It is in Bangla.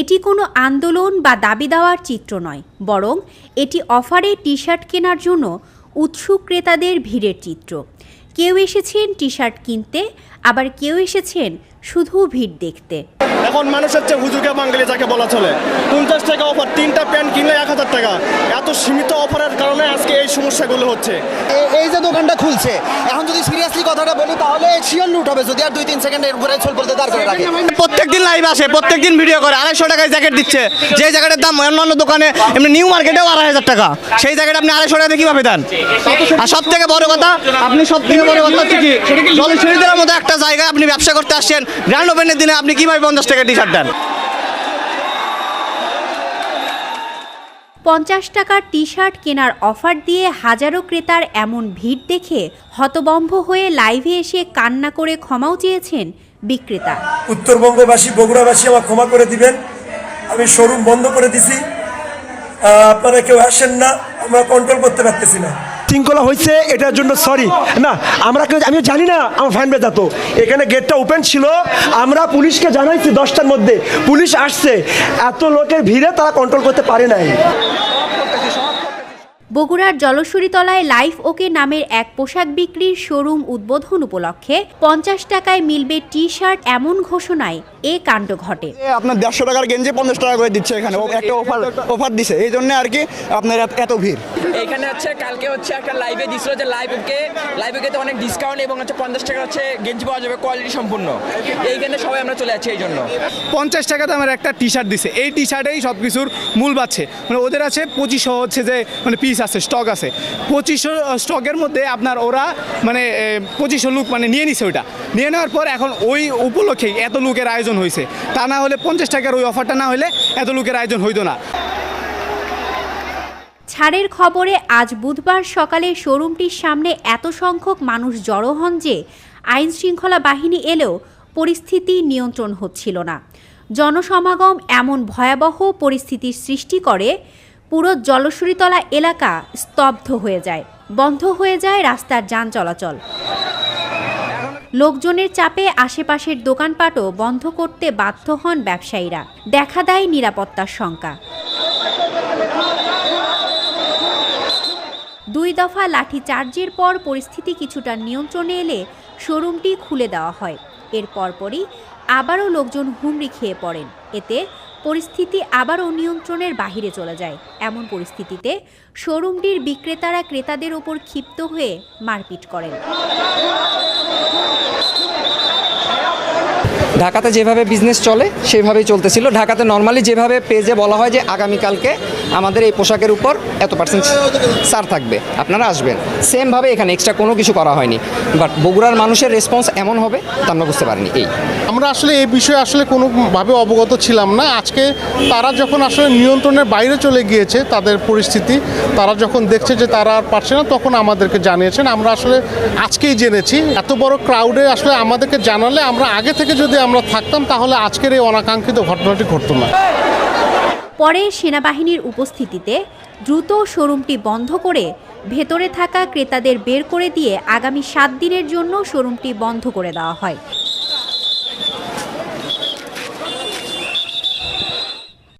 এটি কোনো আন্দোলন বা দাবি দেওয়ার চিত্র নয়, বরং এটি অফারে টি শার্ট কেনার জন্য উৎসুক ক্রেতাদের ভিড়ের চিত্র। কেউ এসেছেন টি শার্ট কিনতে, আবার কেউ এসেছেন শুধু ভিড় দেখতে। এখন মানুষ হচ্ছে হুজুকে বাঙালি যাকে বলা চলে পঞ্চাশ টাকা অফার তিনটা প্যান্ট কিনলে এক হাজার টাকা। এত সীমিত অফারের কারণে আজকে এই সমস্যাগুলো হচ্ছে। এই যে দোকানটা খুলছে এখন যদি সিরিয়াসলি কথাটা বলি তাহলে শিওর লুট হবে যদি আর দুই তিন সেকেন্ডের উপরে চল বলতে দাঁড় করে রাখে প্রত্যেকদিন লাইভ আসে প্রত্যেকদিন ভিডিও করে আড়াইশো টাকায় জ্যাকেট দিচ্ছে। যে জ্যাকেটের দাম অন্যান্য দোকানে এমনি নিউ মার্কেটেও আড়াই হাজার টাকা। সেই জ্যাকেট আপনি আড়াইশো টাকা কীভাবে দেন? আর সব থেকে বড় কথা আপনি সব থেকে বড় কথা হচ্ছে কি জলছিড়িদের মতো একটা জায়গায় আপনি ব্যবসা করতে আসছেন গ্র্যান্ড ওপেনের দিনে আপনি কীভাবে পঞ্চাশ টাকা টি শার্ট দেন? পঞ্চাশ টাকার টি শার্ট কেনার অফার দিয়ে হাজারো ক্রেতার এমন ভিড় দেখে হতবম্ব হয়ে লাইভে এসে কান্না করে ক্ষমাও চেয়েছেন বিক্রেতা। উত্তরবঙ্গবাসী বগুড়াবাসী আমার ক্ষমা করে দিবেন। আমি শোরুম বন্ধ করে দিছি। আহ, আপনারা কেউ আসেন না আমরা কন্ট্রোল করতে পারতেছি না। শৃঙ্খলা হয়েছে, এটার জন্য সরি না, আমরা কেউ আমি জানি না, আমার ফ্যান বেজা তো এখানে গেটটা ওপেন ছিল, আমরা পুলিশকে জানাইছি দশটার মধ্যে। পুলিশ আসছে, এত লোকের ভিড়ে তারা কন্ট্রোল করতে পারে নাই। বগুড়ার জলসুরিতলায় লাইফ ওকে নামের এক পোশাক বিক্রির শোরুম উদ্বোধন উপলক্ষে পঞ্চাশ টাকায় মিলবে টি শার্ট এমন ঘোষণায় এ কাণ্ড ঘটে। আপনার দেড়শো টাকার গেঞ্জি পঞ্চাশ টাকা করে দিচ্ছে এখানে। ও একটা অফার অফার দিছে। এই জন্য আর কি আপনার এত- ভিড়। এইখানে হচ্ছে কালকে হচ্ছে একটা লাইভে দিছিল যে লাইভকে লাইভে তো অনেক ডিসকাউন্ট এবং হচ্ছে পঞ্চাশ টাকা হচ্ছে গেঞ্জি পাওয়া যাবে কোয়ালিটি সম্পূর্ণ। এইখানে সবাই আমরা চলে যাচ্ছি এই জন্য। পঞ্চাশ টাকা আমার একটা টি শার্ট দিছে। এই টি শার্টেই সব কিছুর মূল পাচ্ছে। মানে ওদের আছে পঁচিশশো হচ্ছে যে মানে পিস আছে স্টক আছে। পঁচিশশো স্টকের মধ্যে আপনার ওরা মানে পঁচিশশো লুক মানে নিয়ে নিছে ওইটা। নিয়ে নেওয়ার পর এখন ওই উপলক্ষে এত লোকের আয়োজন হয়েছে তা না হলে পঞ্চাশ টাকার ওই অফারটা না হলে এত লোকের আয়োজন হইতো না। ছাড়ের খবরে আজ বুধবার সকালে শোরুমটির সামনে এত সংখ্যক মানুষ জড়ো হন যে আইন শৃঙ্খলা বাহিনী এলেও পরিস্থিতি নিয়ন্ত্রণ হচ্ছিল না। জনসমাগম এমন ভয়াবহ পরিস্থিতির সৃষ্টি করে পুরো জলসুরিতলা এলাকা স্তব্ধ হয়ে যায়, বন্ধ হয়ে যায় রাস্তার যান চলাচল। লোকজনের চাপে আশেপাশের দোকানপাটও বন্ধ করতে বাধ্য হন ব্যবসায়ীরা। দেখা দেয় নিরাপত্তার শঙ্কা। দুই দফা লাঠি চার্জের পর পরিস্থিতি কিছুটা নিয়ন্ত্রণে এলে শোরুমটি খুলে দেওয়া হয়। এর পরপরই আবারও লোকজন হুমড়ি খেয়ে পড়েন। এতে পরিস্থিতি আবারও নিয়ন্ত্রণের বাহিরে চলে যায়। এমন পরিস্থিতিতে শোরুমটির বিক্রেতারা ক্রেতাদের ওপর ক্ষিপ্ত হয়ে মারপিট করেন। ঢাকাতে যেভাবে বিজনেস চলে, সেভাবেই চলতেছিল। ঢাকাতে নর্মালি যেভাবে পেজে বলা হয় যে আগামীকালকে আমাদের এই পোশাকের উপর এত পার্সেন্ট ছাড় থাকবে। আপনারা আসবেন। সেমভাবে এখানে এক্সট্রা কোনো কিছু করা হয়নি। বাট বগুড়ার মানুষের রেসপন্স এমন হবে, তা আমরা বুঝতে পারিনি। এই। আমরা আসলে এই বিষয়ে আসলে কোনোভাবে অবগত ছিলাম না। আজকে তারা যখন আসলে নিয়ন্ত্রণের বাইরে চলে গিয়েছে তাদের পরিস্থিতি, তারা যখন দেখছে যে তারা আর পারছে না, তখন আমাদেরকে জানিয়েছেন। আমরা আসলে আজকেই জেনেছি। এত বড় ক্রাউডে আসলে আমাদেরকে জানালে আমরা আগে থেকে যদি আমরা থাকতাম, তাহলে আজকের এই অনাকাঙ্ক্ষিত ঘটনাটি ঘটতো না। পরে সেনাবাহিনীর উপস্থিতিতে দ্রুত শোরুমটি বন্ধ করে ভেতরে থাকা ক্রেতাদের বের করে দিয়ে আগামী সাত দিনের জন্য শোরুমটি বন্ধ করে দেওয়া হয়।